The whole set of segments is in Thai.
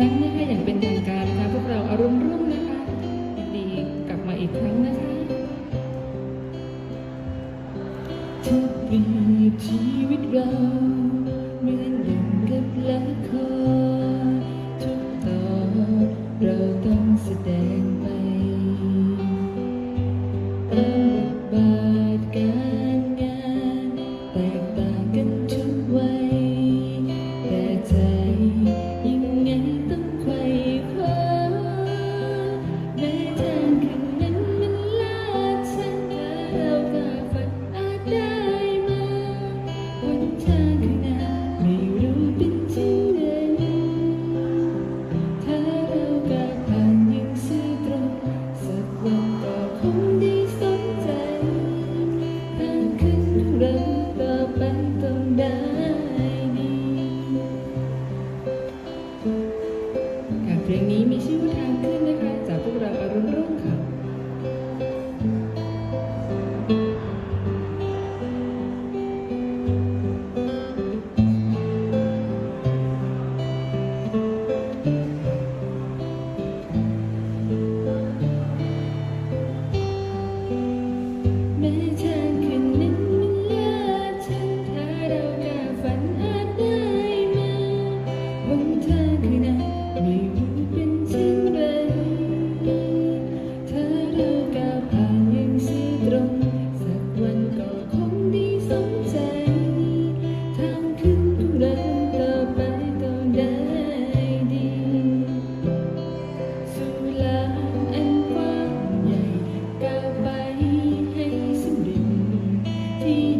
รั้งนะคะอย่างเป็นทางการนะคะ พวกเราอารมณ์รุ่งนะคะดีกลับมาอีกครั้งนะคะทุกปีชีวิตเรา in the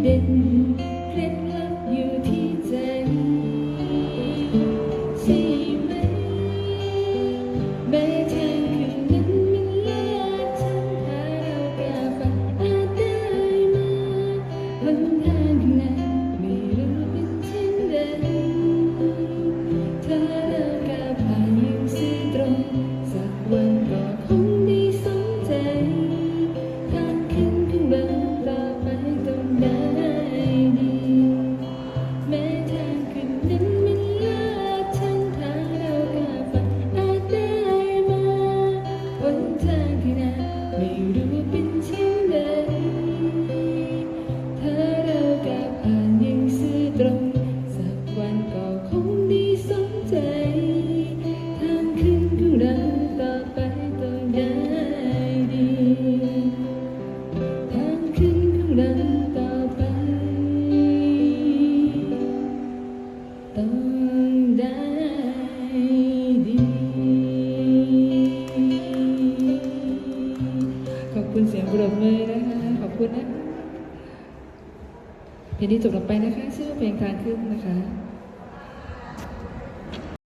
didn't เสียงปรบมือนะคะขอบคุณนะเพลงที่จบลงไปนะคะ ชื่อเพลงทางขึ้นนะคะ